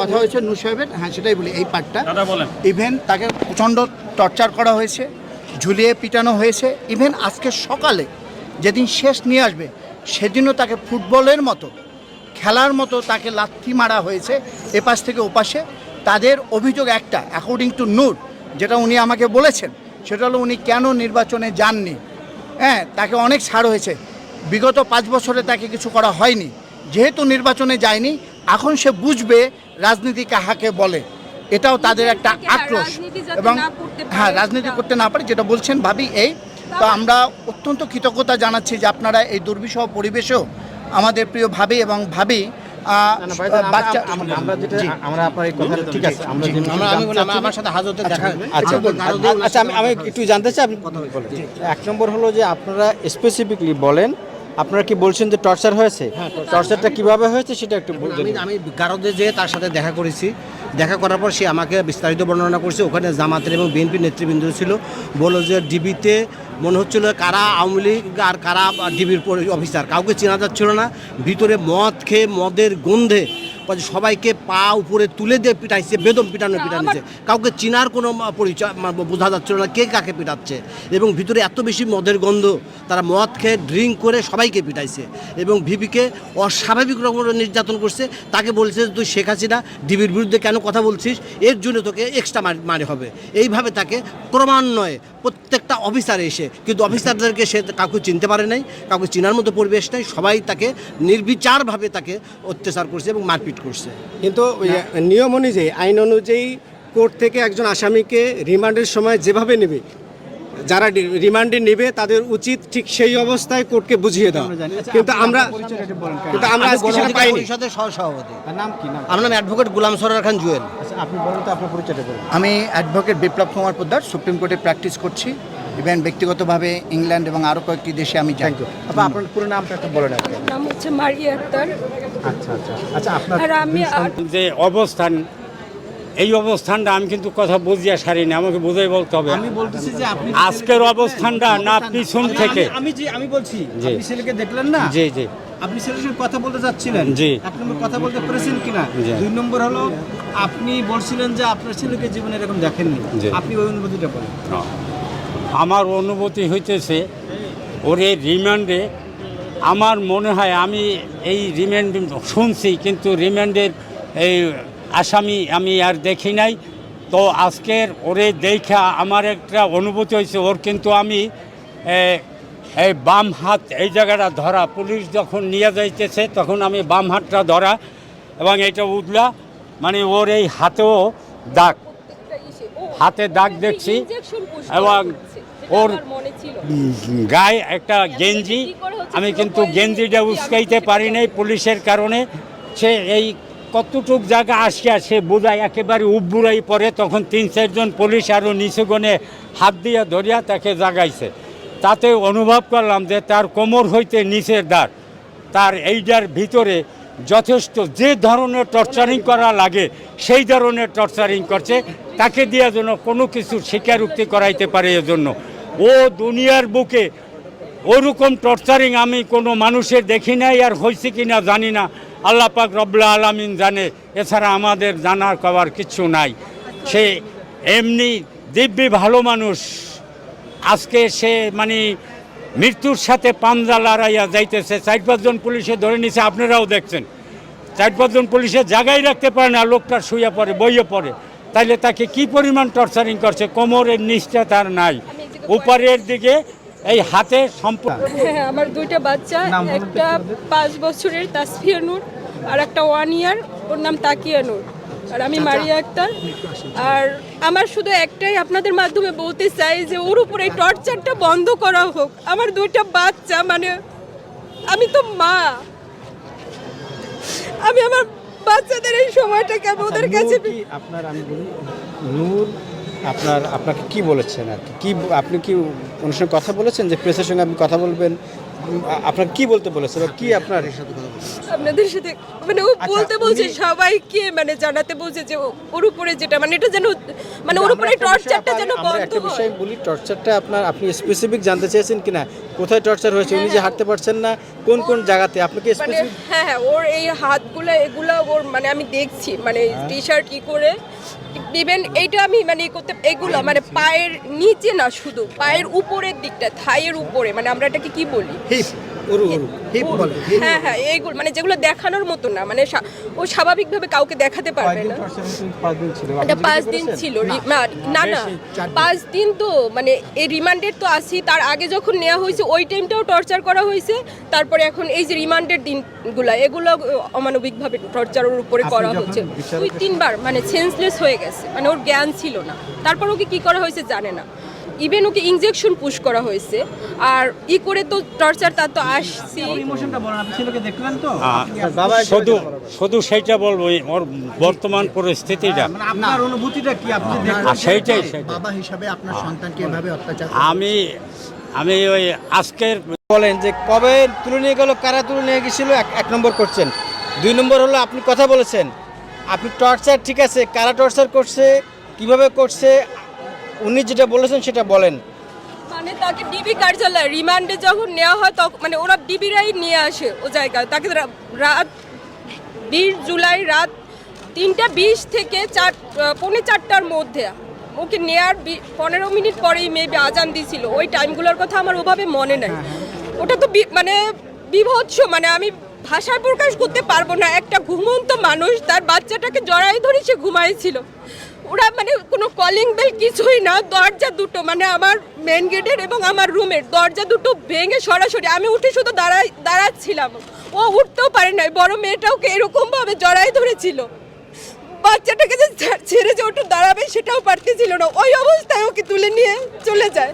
কথা হয়েছে নূর সাহেবের। হ্যাঁ সেটাই বলি এই পার্টটা। ইভেন তাকে প্রচণ্ড টর্চার করা হয়েছে ঝুলিয়ে পিটানো হয়েছে। ইভেন আজকে সকালে যেদিন শেষ নিয়ে আসবে সেদিনও তাকে ফুটবলের মতো খেলার মতো তাকে লাথি মারা হয়েছে এপাশ থেকে ওপাশে। তাদের অভিযোগ একটা অ্যাকর্ডিং টু নূর যেটা উনি আমাকে বলেছেন সেটা হলো উনি কেন নির্বাচনে যাননি। হ্যাঁ তাকে অনেক ছাড় হয়েছে। বিগত পাঁচ বছরে তাকে কিছু করা হয়নি। যেহেতু নির্বাচনে যায়নি এখন সে বুঝবে রাজনীতি কাহাকে বলে এটাও তাদের একটা আক্রোশ। এবং না করতে পারে হ্যাঁ রাজনীতি করতে না পারে যেটা বলছেন ভাবি এই। তো আমরা অত্যন্ত কৃতজ্ঞতা জানাচ্ছি যে আপনারা এই দুর্বিষহ পরিবেশেও আমাদের প্রিয় ভাবি এবং ভাবি আমি- আমার সাথে হাজতে দেখা আচ্ছা। আচ্ছা আমি আমি একটু জানতে চাই আপনি এক নম্বর হলো যে আপনারা স্পেসিফিকলি বলেন আপনারা কি বলছেন যে টর্চার হয়েছে? টর্চারটা কীভাবে হয়েছে সেটা একটু আমি আমি গারদে যেয়ে তার সাথে দেখা করেছি। দেখা করার পর সে আমাকে বিস্তারিত বর্ণনা করছে। ওখানে জামাতের এবং বিএনপি নেতৃবৃন্দ ছিল। বলল যে ডিবিতে মনে হচ্ছিল কারা আওয়ামী লীগ আর কারা ডিবির অফিসার। কাউকে চেনা যাচ্ছিল না। ভিতরে মদ খেয়ে মদের গন্ধে সবাইকে পা উপরে তুলে দিয়ে পিটাইছে বেদম পিটানো পিটাইছে কাউকে চিনার কোনো পরিচয় বোঝা যাচ্ছিল না কে কাকে পিটাচ্ছে। এবং ভিতরে এত বেশি মদের গন্ধ তারা মদ খেয়ে ড্রিঙ্ক করে সবাইকে পিটাইছে। এবং ভিপিকে অস্বাভাবিক রকমের নির্যাতন করছে তাকে বলছে তুই শেখ হাসিনা ডিবির বিরুদ্ধে কেন কথা বলছিস? এর জন্য তোকে এক্সট্রা মারে হবে। এইভাবে তাকে ক্রমান্বয়ে প্রত্যেকটা অফিসার এসে কিন্তু অফিসারদেরকে সে কাউকে চিনতে পারে নাই কাউকে চিনার মতো পরিবেশ নেই সবাই তাকে নির্বিচারভাবে তাকে অত্যাচার করছে এবং মারপিট করছে। কিন্তু নিয়ম অনুযায়ী আইন অনুযায়ী কোর্ট থেকে একজন আসামিকে রিমান্ডের সময় যেভাবে নেবে যারা রিমান্ডে নেবে তাদের উচিত ঠিক সেই অবস্থায় কোর্টকে বুঝিয়ে দেওয়া। কিন্তু আমরা কিন্তু আমরা আজকে সেটা পাইনি। পরিষদের সহসভাপতি। তার নাম কি? নাম আমার নাম অ্যাডভোকেট গুলাম সরার খান জুয়েল। আচ্ছা আপনি বলেন তো আপনার পরিচয়টা বলুন। আমি অ্যাডভোকেট বিপ্লব কুমার পোদ্দার সুপ্রিম কোর্টে প্র্যাকটিস করছি। ইভেন ব্যক্তিগতভাবে ইংল্যান্ড এবং আরও কয়েকটি দেশে আমি যাই। আপা আপনার পুরো নামটা একটু আপনি নাম হচ্ছে মারিয়া আক্তার। আচ্ছা আচ্ছা। আচ্ছা আপনার আর আমি যে অবস্থান এই অবস্থানটা আমি কিন্তু কথা বুঝিয়া সারিনি আমাকে বুঝাই বলতে হবে। আমি বলতেছি যে আপনি আজকের অবস্থানটা না পিছন থেকে। আমি যে আমি বলছি আপনি ছেলেকে দেখলেন না? জি জি। আপনি ছেলের সঙ্গে কথা বলতে যাচ্ছিলেন। জি। এক নম্বর কথা বলতে পেরেছেন কিনা। দুই নম্বর হলো আপনি বলছিলেন যে আপনার ছেলেকে জীবনে এরকম দেখেননি। আপনি ওই অনুভূতিটা বলেন। আমার অনুভূতি হইতেছে ওরে রিমান্ডে আমার মনে হয় আমি এই রিমান্ড শুনছি কিন্তু রিমান্ডের এই আসামি আমি আর দেখি নাই। তো আজকের ওরে দেখা আমার একটা অনুভূতি হয়েছে ওর কিন্তু আমি এই বাম হাত এই জায়গাটা ধরা পুলিশ যখন নিয়ে যাইতেছে তখন আমি বাম হাতটা ধরা এবং এটা উদলা মানে ওর এই হাতেও দাগ। হাতে দাগ দেখছি এবং ওর গায়ে একটা গেঞ্জি। আমি কিন্তু গেঞ্জিটা উস্কাইতে পারি নাই পুলিশের কারণে। সে এই কতটুক জায়গা আসিয়া সে বোঝায় একেবারে উব্বুরাই পড়ে তখন তিন চারজন পুলিশ আরও নিচুগণে হাত দিয়ে ধরিয়া তাকে জাগাইছে। তাতে অনুভব করলাম যে তার কোমর হইতে নিচের দ্বার। তার এইটার ভিতরে যথেষ্ট যে ধরনের টর্চারিং করা লাগে সেই ধরনের টর্চারিং করছে। তাকে দিয়ে যেন কোনো কিছু স্বীকারোক্তি করাইতে পারে এজন্য। ও দুনিয়ার বুকে ওরকম টর্চারিং আমি কোনো মানুষের দেখি নাই আর হয়েছে কি না জানি না। আল্লাহ পাক রব্লা আলামিন জানে, এছাড়া আমাদের জানার কবার কিচ্ছু নাই। সে এমনি দিব্যি ভালো মানুষ। আজকে সে মানে মৃত্যুর সাথে পাঞ্জা লড়াইয়া যাইতেছে। চার পাঁচজন পুলিশে ধরে নিছে, আপনারাও দেখছেন। চার পাঁচজন পুলিশে জায়গায় রাখতে পারে না, লোকটা শুয়ে পড়ে, বইয়ে পড়ে। তাইলে তাকে কি পরিমাণ টর্চারিং করছে? কোমরের নিচটা তার নাই। উপরের দিকে এই হাতে সম্পূর্ণ হ্যাঁ আমার দুইটা বাচ্চা একটা পাঁচ বছরের তাসফিয়া নূর আর একটা ওয়ান ইয়ার ওর নাম তাকিয়া নূর। আর আমি মারিয়া আক্তার। আর আমার শুধু একটাই আপনাদের মাধ্যমে বলতে চাই যে ওর উপরে টর্চারটা বন্ধ করা হোক। আমার দুইটা বাচ্চা মানে আমি তো মা। আমি আমার বাচ্চাদের এই সময়টা কেন ওদের আচ্ছা, কাছে কি আপনার আমি বলি নূর আপনার আপনাকে কি বলেছেন আর কি? আপনি কি ওনার সঙ্গে কথা বলেছেন যে প্রেসের সঙ্গে আপনি কথা বলবেন? আপনার কি বলতে বলেছে বা কি আপনার? আপনাদের সাথে মানে ও আচ্ছা, বলতে বলছে সবাইকে মানে জানাতে বলছে যে ওর উপরে যেটা মানে এটা যেন মানে ওর উপরে টর্চারটা যেন বন্ধ একটা হয়। বিষয় বলি টর্চারটা আপনার আপনি স্পেসিফিক জানতে চেয়েছেন কিনা? কোথায় টর্চার হয়েছে? উনি যে হাঁটতে পারছেন না কোন কোন জায়গাতে? আপনাকে মানে স্পেসিফিক হ্যাঁ হ্যাঁ ওর এই হাতগুলো এগুলো ওর মানে আমি দেখছি মানে হ্যাঁ। টি শার্ট কি করে ইভেন এইটা আমি মানে করতে এগুলো মানে পায়ের নিচে না শুধু পায়ের উপরের দিকটা থাইয়ের উপরে মানে আমরা এটাকে কি বলি? উরু উরু হিপ বলে হ্যাঁ হ্যাঁ এইগুলো মানে যেগুলো দেখানোর মতো না মানে ও স্বাভাবিকভাবে কাউকে দেখাতে পারবে না। পাঁচ দিন ছিল এটা আপনি পাঁচ দিন ছিল না না পাঁচ দিন তো মানে এই রিমান্ডেড তো আসি তার আগে যখন নেওয়া হয়েছে ওই টাইমটাও টর্চার করা হয়েছে তারপরে এখন এই যে রিমান্ডেড দিনগুলা এগুলো অমানবিকভাবে টর্চারের উপরে করা হচ্ছে। দুই তিনবার মানে সেন্সলেস হয়ে গেছে মানে ওর জ্ঞান ছিল না। তারপর ওকে কি করা হয়েছে জানে না। ইভেন ওকে ইঞ্জেকশন পুশ করা হয়েছে। আর ই করে তো টর্চার তার তো আসছি। শুধু শুধু সেইটা বলব ওর বর্তমান পরিস্থিতিটা। মানে আপনার অনুভূতিটা কি? আপনি সেইটাই সেইটাই। বাবা হিসাবে আপনার সন্তানকে এভাবে অত্যাচার আমি আমি ওই আজকের বলেন যে কবে তুলে নিয়ে গেল কারা তুলে নিয়ে গেছিল এক এক নম্বর করছেন দুই নম্বর হলো আপনি কথা বলেছেন। আপনি টর্চার ঠিক আছে কারা টর্চার করছে কীভাবে করছে উনি যেটা বলেছেন সেটা বলেন। মানে তাকে ডিবি কার্যালয় রিমান্ডে যখন নেওয়া হয় তখন মানে ওরা ডিবিরাই নিয়ে আসে ও জায়গায়। তাকে রাত বিশ জুলাই রাত তিনটা বিশ থেকে চার পৌনে চারটার মধ্যে ওকে নেয়ার পনেরো মিনিট পরেই মেবি আজান দিছিল ওই টাইমগুলোর কথা আমার ওভাবে মনে নাই। ওটা তো মানে বিভৎস মানে আমি ভাষায় প্রকাশ করতে পারব না। একটা ঘুমন্ত মানুষ তার বাচ্চাটাকে জড়াই ধরে সে ঘুমাইছিল। ওরা মানে কোনো কলিং বেল কিছুই না, দরজা দুটো মানে আমার মেন গেটের এবং আমার রুমের দরজা দুটো ভেঙে সরাসরি আমি উঠে শুধু দাঁড়াই, দাঁড়াচ্ছিলাম। ও উঠতেও পারে নাই, বড় মেয়েটাও এরকমভাবে জড়াই ধরেছিল। বাচ্চাটাকে যে ছেড়ে যে ওটা দাঁড়াবে সেটাও পারতেছিল না। ওই অবস্থায় ওকে তুলে নিয়ে চলে যায়।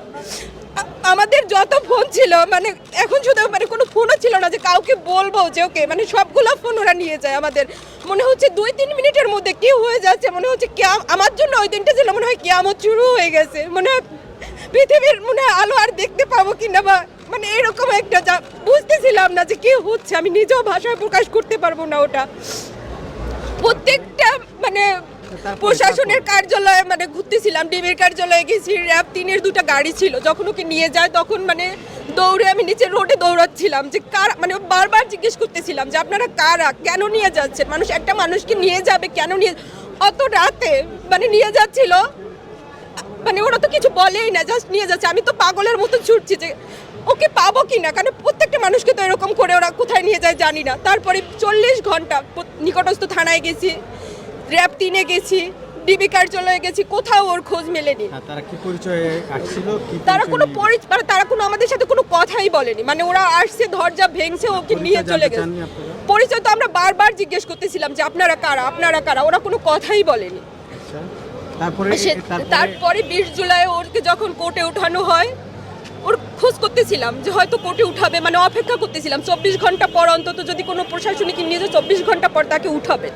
আমাদের যত ফোন ছিল মানে এখন শুধু মানে কোনো ফোনও ছিল না যে কাউকে বলব যে, ওকে মানে সবগুলো ফোন ওরা নিয়ে যায় আমাদের। মনে হচ্ছে দুই তিন মিনিটের মধ্যে কি হয়ে যাচ্ছে, মনে হচ্ছে কেয়াম আমার জন্য ওই দিনটা ছিল মনে হয় কেয়ামত শুরু হয়ে গেছে। মনে হয় পৃথিবীর মনে হয় আলো আর দেখতে পাবো কিনা বা মানে এরকম একটা যা বুঝতেছিলাম না যে কি হচ্ছে, আমি নিজেও ভাষায় প্রকাশ করতে পারব না ওটা। প্রত্যেকটা মানে প্রশাসনের কার্যালয়ে মানে ঘুরতেছিলাম ডিবির কার্যালয়ে গেছি র্যাব তিনের দুটো গাড়ি ছিল যখন ওকে নিয়ে যায় তখন মানে দৌড়ে আমি নিচে রোডে দৌড়াচ্ছিলাম যে কার মানে বারবার জিজ্ঞেস করতেছিলাম যে আপনারা কারা কেন নিয়ে যাচ্ছেন? মানুষ একটা মানুষকে নিয়ে যাবে কেন নিয়ে অত রাতে মানে নিয়ে যাচ্ছিল মানে ওরা তো কিছু বলেই না জাস্ট নিয়ে যাচ্ছে। আমি তো পাগলের মতো ছুটছি যে ওকে পাবো কি না কারণ প্রত্যেকটা মানুষকে তো এরকম করে ওরা কোথায় নিয়ে যায় জানি না। তারপরে চল্লিশ ঘণ্টা নিকটস্থ থানায় গেছি র্যাব তিনে গেছি ডিবি কার্যালয়ে গেছি কোথাও ওর খোঁজ মেলেনি। হ্যাঁ, তারা কি পরিচয় আসছিল তারা কোনো নিয়ে- পরি মানে তারা কোনো আমাদের সাথে কোনো কথাই বলেনি। মানে ওরা আসছে দরজা ভেঙছে ওকে নিয়ে চলে গেছে। পরিচয় তো আমরা বারবার জিজ্ঞেস করতেছিলাম যে আপনারা কারা? আপনারা কারা? ওরা কোনো কথাই বলেনি। আচ্ছা। তারপরে তারপরে বিশ জুলাই ওরকে যখন কোর্টে উঠানো হয় ওর খোঁজ করতেছিলাম যে হয়তো কোর্টে উঠাবে মানে অপেক্ষা করতেছিলাম। চব্বিশ ঘণ্টা পর অন্তত যদি কোনো প্রশাসনিক নিয়ে যায় চব্বিশ ঘণ্টা পর তাকে উঠাবে।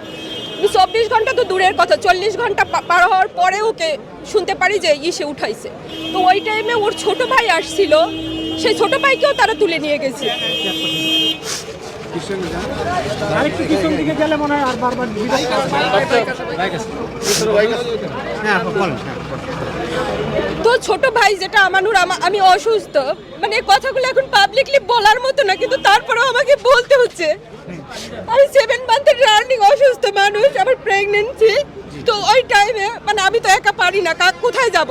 চব্বিশ ঘণ্টা তো দূরের কথা। চল্লিশ ঘণ্টা পার হওয়ার পরে ওকে শুনতে পারি যে ইসে উঠাইছে। তো ওই টাইমে ওর ছোট ভাই আসছিল। সেই ছোট ভাইকেও তারা তুলে নিয়ে গেছে। মনে হয় তো ছোট ভাই যেটা আমানুর আমা- আমি অসুস্থ মানে কথাগুলো এখন পাবলিকলি বলার মতো না কিন্তু তারপরেও আমাকে বলতে হচ্ছে। আমি সেভেন মান্থের রানিং মানুষ আমার প্রেগনেন্সি তো ওই টাইমে মানে আমি তো একা পারি না কাক কোথায় যাব?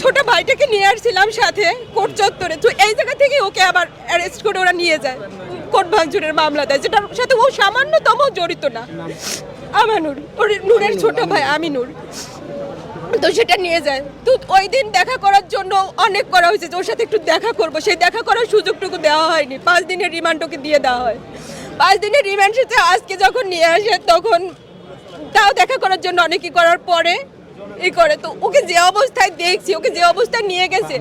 ছোট ভাইটাকে নিয়ে আসছিলাম সাথে কোর্ট চত্বরে, তো এই জায়গা থেকে ওকে আবার অ্যারেস্ট করে ওরা নিয়ে যায় কোর্ট ভাঙচুরের মামলা দেয়, যেটার সাথে ও সামান্যতম জড়িত না। আমানুর ওর নূরের ছোট ভাই আমিনুর তো সেটা নিয়ে যায়। তো ওই দিন দেখা করার জন্য অনেক করা হয়েছে ওর সাথে একটু দেখা করব। সেই দেখা করার সুযোগটুকু দেওয়া হয়নি। পাঁচ দিনের রিমান্ড ওকে দিয়ে দেওয়া হয়। পাঁচ দিনের রিমান্ড শেষে আজকে যখন নিয়ে আসে তখন তাও দেখা করার জন্য অনেকই করার পরে ই করে। তো ওকে যে অবস্থায় দেখছি ওকে যে অবস্থায় নিয়ে গেছে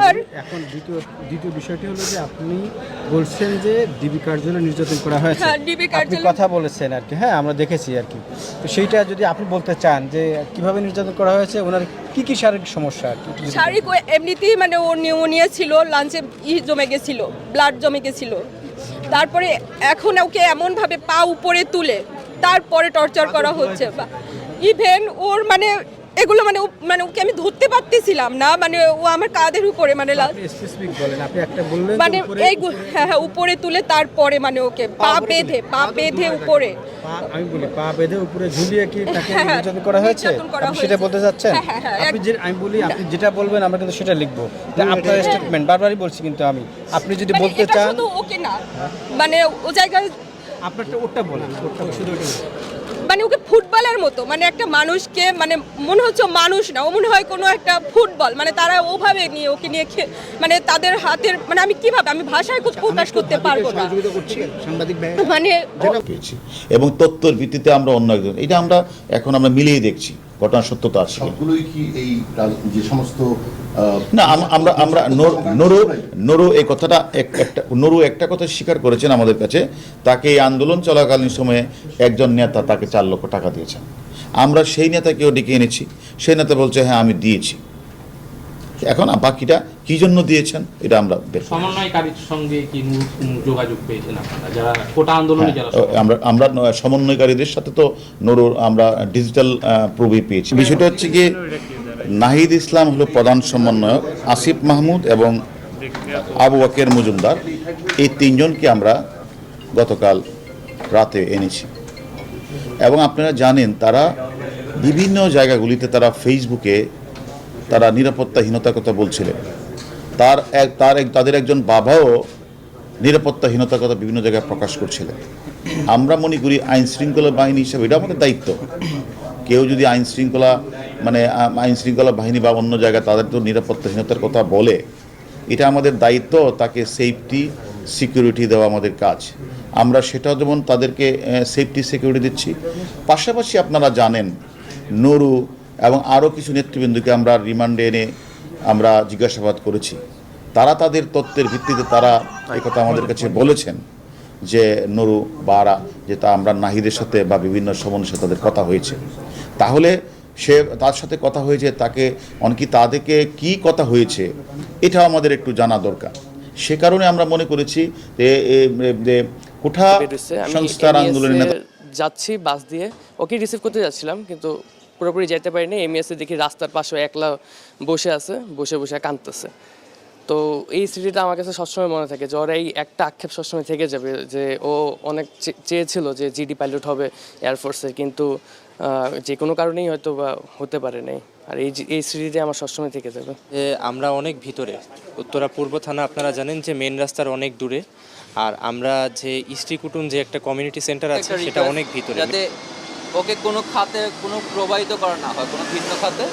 আর এখন দ্বিতীয় দ্বিতীয় বিষয়টি হলো যে আপনি বলছেন যে ডিবি জন্য নির্যাতন করা হয়েছে। হ্যাঁ, আপনি জন্য- কথা বলেছেন আর কি। হ্যাঁ আমরা দেখেছি আর কি। তো সেইটা যদি আপনি বলতে চান যে কীভাবে নির্যাতন করা হয়েছে ওনার কি কি শারীরিক সমস্যা আর কি? শারীরিক এমনিতেই মানে ও নিউমোনিয়া ছিল লাঞ্চে ই জমে গেছিল ব্লাড জমে গেছিল। তারপরে এখন ওকে এমনভাবে পা উপরে তুলে তারপরে টর্চার করা হচ্ছে। ইভেন ওর মানে এগুলো মানে মানে ওকে আমি ধরতে পারতেছিলাম না মানে ও আমার কাঁধের উপরে মানে মানে এই হ্যাঁ হ্যাঁ উপরে তুলে তারপরে মানে ওকে পা বেঁধে পা বেঁধে উপরে আমি বলি পা বেঁধে উপরে ঝুলিয়ে কি তাকে হ্যাঁ, হ্যাঁ, নির্যাতন করা হয়েছে? আপনি সেটা বলতে চাচ্ছেন? হ্যাঁ, হ্যাঁ, হ্যাঁ, আপনি যে আমি বলি আপনি যেটা বলবেন আমরা কিন্তু সেটা লিখব। যে আপনার স্টেটমেন্ট বারবারই বলছি কিন্তু আমি। আপনি যদি মানে বলতে চান ওকে না মানে ও জায়গায় আপনারটা ওটা বলেন ওটা শুধু ওটা বলেন। মানে ওকে ফুটবলের মতো মানে একটা মানুষকে মানে মনে হচ্ছে মানুষ না ও মনে হয় কোনো একটা ফুটবল মানে তারা ওভাবে নিয়ে ওকে নিয়ে খে- মানে তাদের হাতের মানে আমি কীভাবে আমি ভাষায় খুব প্রকাশ করতে পারব না। মানে এবং তত্ত্বর ভিত্তিতে আমরা অন্য একজন এটা আমরা এখন আমরা মিলিয়ে দেখছি। ঘটনার সত্যতা আছে কিনা। সবগুলোই কি এই যে সমস্ত না আমরা আমরা নোরু নোরু এই কথাটা একটা নোরু একটা কথা স্বীকার করেছেন আমাদের কাছে। তাকে এই আন্দোলন চলাকালীন সময়ে একজন নেতা তাকে চার লক্ষ টাকা দিয়েছেন। আমরা সেই নেতাকেও ডেকে এনেছি। সেই নেতা বলছে হ্যাঁ আমি দিয়েছি। এখন বাকিটা কি জন্য দিয়েছেন এটা আমরা সমন্বয়কারীর সঙ্গে কি যোগাযোগ পেয়েছেন আপনারা? যারা কোটা আন্দোলনে যারা হ্যাঁ, আমরা আমরা সমন্বয়কারীদের সাথে তো নরুর আমরা ডিজিটাল প্রুভই পেয়েছি। বিষয়টা হচ্ছে কি নাহিদ ইসলাম হলো প্রধান সমন্বয়ক আসিফ মাহমুদ এবং আবু ওয়াকের মজুমদার। এই তিনজনকে আমরা গতকাল রাতে এনেছি। এবং আপনারা জানেন তারা বিভিন্ন জায়গাগুলিতে তারা ফেসবুকে তারা নিরাপত্তাহীনতার কথা বলছিলেন। তার এক তার এক, তাদের একজন বাবাও নিরাপত্তাহীনতার কথা বিভিন্ন জায়গায় প্রকাশ করছিলেন। আমরা মনে করি আইন শৃঙ্খলা বাহিনী হিসেবে এটা আমাদের দায়িত্ব। কেউ যদি আইন শৃঙ্খলা মানে আইন শৃঙ্খলা বাহিনী বা অন্য জায়গায় তাদের তো নিরাপত্তাহীনতার কথা বলে, এটা আমাদের দায়িত্ব, তাকে সেফটি সিকিউরিটি দেওয়া আমাদের কাজ। আমরা সেটাও যেমন তাদেরকে সেফটি সিকিউরিটি দিচ্ছি। পাশাপাশি আপনারা জানেন, নুরু এবং আরও কিছু নেতৃবৃন্দকে আমরা রিমান্ডে এনে আমরা জিজ্ঞাসাবাদ করেছি। তারা তাদের তত্ত্বের ভিত্তিতে তারা এই কথা আমাদের কাছে বলেছেন যে নরু বারা যে তা আমরা নাহিদের সাথে বা বিভিন্ন সমন্বয়ের সাথে তাদের কথা হয়েছে। তাহলে সে তার সাথে কথা হয়েছে তাকে অনেকি তাদেরকে কি কথা হয়েছে এটাও আমাদের একটু জানা দরকার। সে কারণে আমরা মনে করেছি যে কোঠা। সংস্কার আন্দোলনের যাচ্ছি বাস দিয়ে। ওকে রিসিভ করতে যাচ্ছিলাম কিন্তু পুরোপুরি যেতে পারিনি এম এমএসএ দেখি রাস্তার পাশে একলা বসে আছে বসে বসে কাঁদতেছে। তো এই স্মৃতিটা আমার কাছে সবসময় মনে থাকে যে ওর এই একটা আক্ষেপ সবসময় থেকে যাবে যে ও অনেক চে- চেয়েছিল যে জিডি পাইলট হবে এয়ারফোর্সে কিন্তু আহ, যে কোনো কারণেই হয়তো বা হতে পারে নাই। আর এই এই স্মৃতিটা আমার সবসময় থেকে যাবে। যে আমরা অনেক ভিতরে। উত্তরা পূর্ব থানা আপনারা জানেন যে মেন রাস্তার অনেক দূরে। আর আমরা যে ইস্টি কুটুম যে একটা কমিউনিটি সেন্টার আছে সেটা অনেক ভিতরে। ওকে কোনো খাতে কোনো প্রবাহিত করা না হয় কোনো ভিন্ন খাতে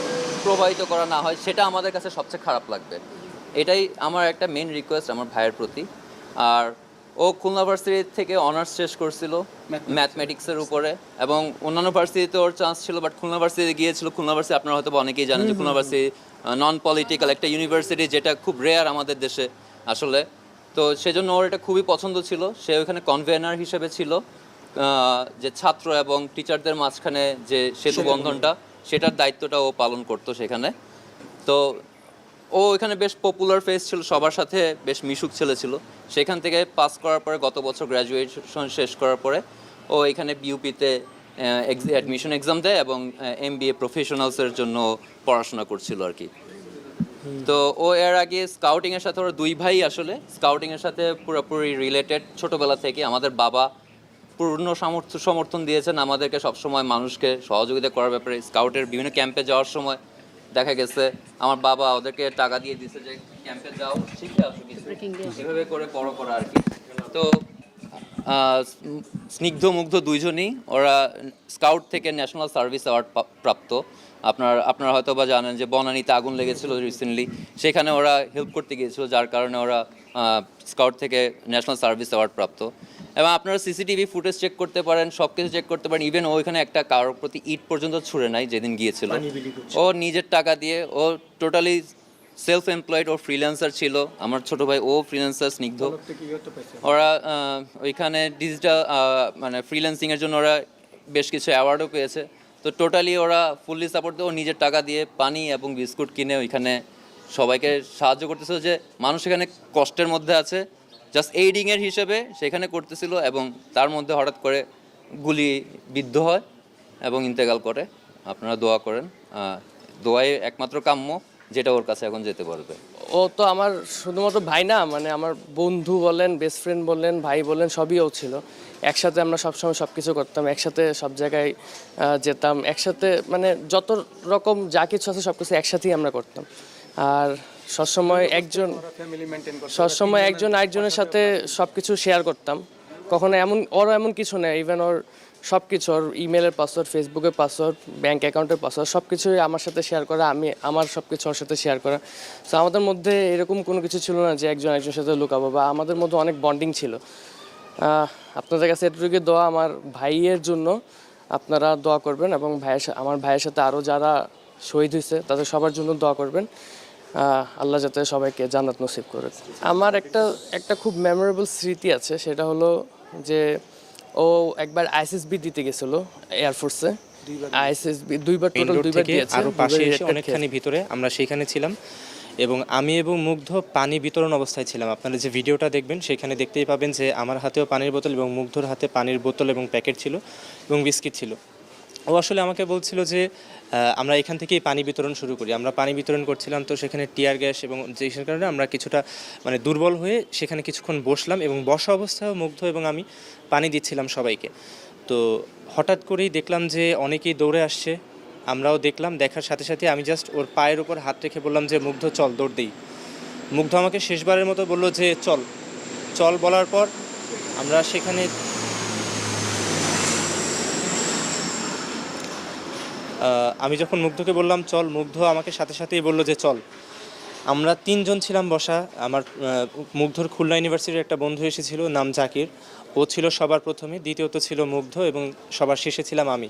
প্রবাহিত করা না হয় সেটা আমাদের কাছে সবচেয়ে খারাপ লাগবে। এটাই আমার একটা মেন রিকোয়েস্ট আমার ভাইয়ের প্রতি। আর ও খুলনা ভার্সিটি থেকে অনার্স শেষ করছিল ম্যাথমেটিক্সের উপরে। এবং অন্যান্য ভার্সিটিতে ওর চান্স ছিল বাট খুলনা ভার্সিটিতে গিয়েছিল। খুলনা ভার্সিটি আপনারা হয়তো অনেকেই জানেন যে খুলনা ভার্সিটি নন পলিটিক্যাল একটা ইউনিভার্সিটি যেটা খুব রেয়ার আমাদের দেশে আসলে। তো সেজন্য ওর এটা খুবই পছন্দ ছিল। সে ওখানে কনভেনার হিসেবে ছিল। যে ছাত্র এবং টিচারদের মাঝখানে যে সেতু বন্ধনটা সেটার দায়িত্বটা ও পালন করতো সেখানে। তো ও এখানে বেশ পপুলার ফেস ছিল সবার সাথে বেশ মিশুক ছেলে ছিল। সেখান থেকে পাস করার পরে গত বছর গ্র্যাজুয়েশন শেষ করার পরে ও এখানে বিউপিতে অ্যাডমিশন এক্সাম দেয় এবং এম বি এ প্রফেশনালসের জন্য পড়াশোনা করছিল আর কি। তো ও এর আগে স্কাউটিংয়ের সাথে ওরা দুই ভাই আসলে স্কাউটিংয়ের সাথে পুরোপুরি রিলেটেড ছোটোবেলা থেকে আমাদের বাবা পূর্ণ সামর্থ্য সমর্থন দিয়েছেন। আমাদেরকে সবসময় মানুষকে সহযোগিতা করার ব্যাপারে স্কাউটের বিভিন্ন ক্যাম্পে যাওয়ার সময় দেখা গেছে। আমার বাবা ওদেরকে টাকা দিয়ে দিয়েছে যে ক্যাম্পে যাও শিখে আসো কিছু। এভাবে করে বড় করা আর কি। তো স্নিগ্ধ মুগ্ধ দুইজনই ওরা স্কাউট থেকে ন্যাশনাল সার্ভিস অ্যাওয়ার্ড প্রাপ্ত। আপনার আপনারা হয়তো বা জানেন যে বনানীতে আগুন লেগেছিল রিসেন্টলি সেখানে ওরা হেল্প করতে গিয়েছিল যার কারণে ওরা স্কাউট থেকে ন্যাশনাল সার্ভিস অ্যাওয়ার্ড প্রাপ্ত। এবং আপনারা সিসিটিভি ফুটেজ চেক করতে পারেন সব কিছু চেক করতে পারেন। ইভেন ওইখানে একটা কারোর প্রতি ইট পর্যন্ত ছুড়ে নাই যেদিন গিয়েছিল। ও নিজের টাকা দিয়ে ও টোটালি সেলফ এমপ্লয়েড ও ফ্রিল্যান্সার ছিল। আমার ছোট ভাই ও ফ্রিল্যান্সার স্নিগ্ধ। ওরা ওইখানে ডিজিটাল মানে ফ্রিল্যান্সিংয়ের জন্য ওরা বেশ কিছু অ্যাওয়ার্ডও পেয়েছে। তো টোটালি ওরা ফুললি সাপোর্ট দিয়ে ও নিজের টাকা দিয়ে পানি এবং বিস্কুট কিনে ওইখানে সবাইকে সাহায্য করতেছে যে মানুষ এখানে কষ্টের মধ্যে আছে। জাস্ট এইডিং এর হিসেবে সেখানে করতেছিল এবং তার মধ্যে হঠাৎ করে গুলি বিদ্ধ হয় এবং ইন্তেকাল করে। আপনারা দোয়া করেন। দোয়াই একমাত্র কাম্য, যেটা ওর কাছে এখন যেতে পারবে। ও তো আমার শুধুমাত্র ভাই না মানে আমার বন্ধু বলেন বেস্ট ফ্রেন্ড বললেন ভাই বললেন সবই ও ছিল। একসাথে আমরা সবসময় সব কিছু করতাম, একসাথে সব জায়গায় যেতাম, একসাথে মানে যত রকম যা কিছু আছে সব কিছু একসাথেই আমরা করতাম। আর সবসময় একজন সবসময় একজন আরেকজনের সাথে সব কিছু শেয়ার করতাম। কখনো এমন ওর এমন কিছু নেই ইভেন ওর সব কিছু ওর ইমেলের পাসওয়ার্ড ফেসবুকের পাসওয়ার্ড ব্যাঙ্ক অ্যাকাউন্টের পাসওয়ার্ড সব কিছুই আমার সাথে শেয়ার করা, আমি আমার সব কিছু ওর সাথে শেয়ার করা। তো আমাদের মধ্যে এরকম কোনো কিছু ছিল না যে একজন একজনের সাথে লুকাবো, বা আমাদের মধ্যে অনেক বন্ডিং ছিল। আপনাদের কাছে এটুকু দোয়া আমার ভাইয়ের জন্য। আপনারা দোয়া করবেন এবং ভাইয়ের আমার ভাইয়ের সাথে আরও যারা শহীদ হয়েছে, তাদের সবার জন্য দোয়া করবেন। আল্লাহ যাতে সবাইকে জান্নাত নসিব করে আমার একটা একটা খুব মেমোরেবল স্মৃতি আছে সেটা হলো যে ও একবার আইএসএসবি দিতে গেছিল এয়ারফোর্সে আইএসএসবি দুইবার টোটাল দুইবার দিয়েছে। দুইবার পাশে এসে অনেকখানি ভিতরে আমরা সেখানে ছিলাম এবং আমি এবং মুগ্ধ পানি বিতরণ অবস্থায় ছিলাম। আপনারা যে ভিডিওটা দেখবেন সেখানে দেখতেই পাবেন যে আমার হাতেও পানির বোতল এবং মুগ্ধর হাতে পানির বোতল এবং প্যাকেট ছিল এবং বিস্কিট ছিল। ও আসলে আমাকে বলছিল যে আমরা এখান থেকেই পানি বিতরণ শুরু করি। আমরা পানি বিতরণ করছিলাম তো সেখানে টিয়ার গ্যাস এবং যে কারণে আমরা কিছুটা মানে দুর্বল হয়ে সেখানে কিছুক্ষণ বসলাম এবং বসা অবস্থায় মুগ্ধ এবং আমি পানি দিচ্ছিলাম সবাইকে। তো হঠাৎ করেই দেখলাম যে অনেকেই দৌড়ে আসছে। আমরাও দেখলাম, দেখার সাথে সাথে আমি জাস্ট ওর পায়ের উপর হাত রেখে বললাম যে, মুগ্ধ, চল, দৌড় দিই। মুগ্ধ আমাকে শেষবারের মতো বলল যে, চল। চল বলার পর আমরা সেখানে আমি যখন মুগ্ধকে বললাম, চল, মুগ্ধ আমাকে সাথে সাথেই বলল যে চল। আমরা তিনজন ছিলাম বসা। আমার মুগ্ধর খুলনা ইউনিভার্সিটির একটা বন্ধু এসেছিল, নাম জাকির। ও ছিল সবার প্রথমে, দ্বিতীয়ত ছিল মুগ্ধ এবং সবার শেষে ছিলাম আমি।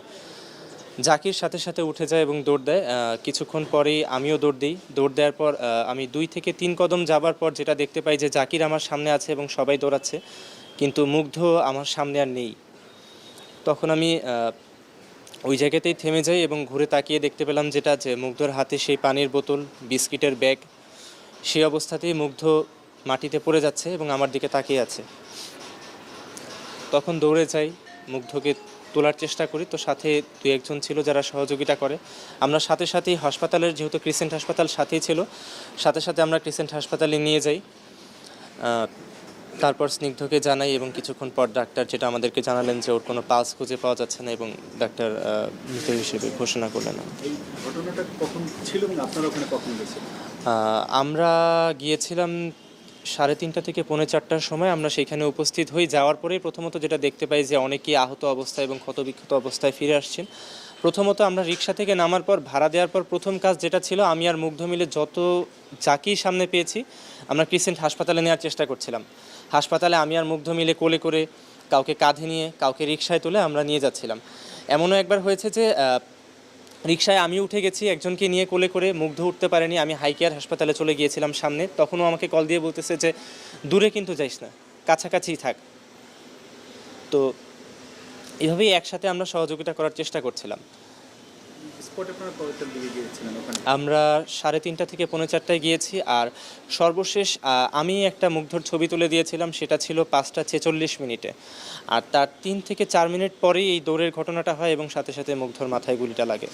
জাকির সাথে সাথে উঠে যায় এবং দৌড় দেয়। কিছুক্ষণ পরেই আমিও দৌড় দিই। দৌড় দেওয়ার পর আমি দুই থেকে তিন কদম যাবার পর যেটা দেখতে পাই যে জাকির আমার সামনে আছে এবং সবাই দৌড়াচ্ছে। কিন্তু মুগ্ধ আমার সামনে আর নেই। তখন আমি ওই জায়গাতেই থেমে যাই এবং ঘুরে তাকিয়ে দেখতে পেলাম যেটা যে মুগ্ধর হাতে সেই পানির বোতল, বিস্কিটের ব্যাগ, সেই অবস্থাতেই মুগ্ধ মাটিতে পড়ে যাচ্ছে এবং আমার দিকে তাকিয়ে আছে। তখন দৌড়ে যাই, মুগ্ধকে তোলার চেষ্টা করি। তো সাথে দুই একজন ছিল যারা সহযোগিতা করে। আমরা সাথে সাথেই হাসপাতালের, যেহেতু ক্রিসেন্ট হাসপাতাল সাথেই ছিল, সাথে সাথে আমরা ক্রিসেন্ট হাসপাতালে নিয়ে যাই। তারপর স্নিগ্ধকে জানাই এবং কিছুক্ষণ পর ডাক্তার যেটা আমাদেরকে জানালেন যে ওর কোনো পালস খুঁজে পাওয়া যাচ্ছে না এবং ডাক্তার মৃত হিসেবে ঘোষণা করলেন আমরা গিয়েছিলাম সাড়ে তিনটা থেকে পৌনে চারটার সময়। আমরা সেখানে উপস্থিত হই। যাওয়ার পরেই প্রথমত যেটা দেখতে পাই যে অনেকেই আহত অবস্থায় এবং ক্ষতবিক্ষত অবস্থায় ফিরে আসছেন। প্রথমত আমরা রিক্সা থেকে নামার পর ভাড়া দেওয়ার পর প্রথম কাজ যেটা ছিল আমি আর মুগ্ধ মিলে যত যাকেই সামনে পেয়েছি আমরা ক্রিসেন্ট হাসপাতালে নেওয়ার চেষ্টা করছিলাম। হাসপাতালে আমি আর মুগ্ধ মিলে কোলে করে কাউকে কাঁধে নিয়ে, কাউকে রিক্সায় তুলে আমরা নিয়ে যাচ্ছিলাম। এমনও একবার হয়েছে যে রিক্সায় আমি উঠে গেছি, একজনকে নিয়ে কোলে করে, মুগ্ধ উঠতে পারেনি, আমি হাইকেয়ার হাসপাতালে চলে গিয়েছিলাম সামনে। তখনও আমাকে কল দিয়ে বলতেছে যে, দূরে কিন্তু যাইস না কাছাকাছিই থাক। তো এভাবেই একসাথে আমরা সহযোগিতা করার চেষ্টা করছিলাম। স্পটে আপনারা কয়টার দিকে গিয়েছিলেন ওখানে? আমরা সাড়ে তিনটা থেকে পৌনে চারটায় গিয়েছি আর সর্বশেষ আমি একটা মুগ্ধর ছবি তুলে দিয়েছিলাম সেটা ছিল পাঁচটা ছেচল্লিশ মিনিটে। আর তার তিন থেকে চার মিনিট পরেই এই দৌড়ের ঘটনাটা হয় এবং সাথে সাথে মুগ্ধর মাথায় গুলিটা লাগে।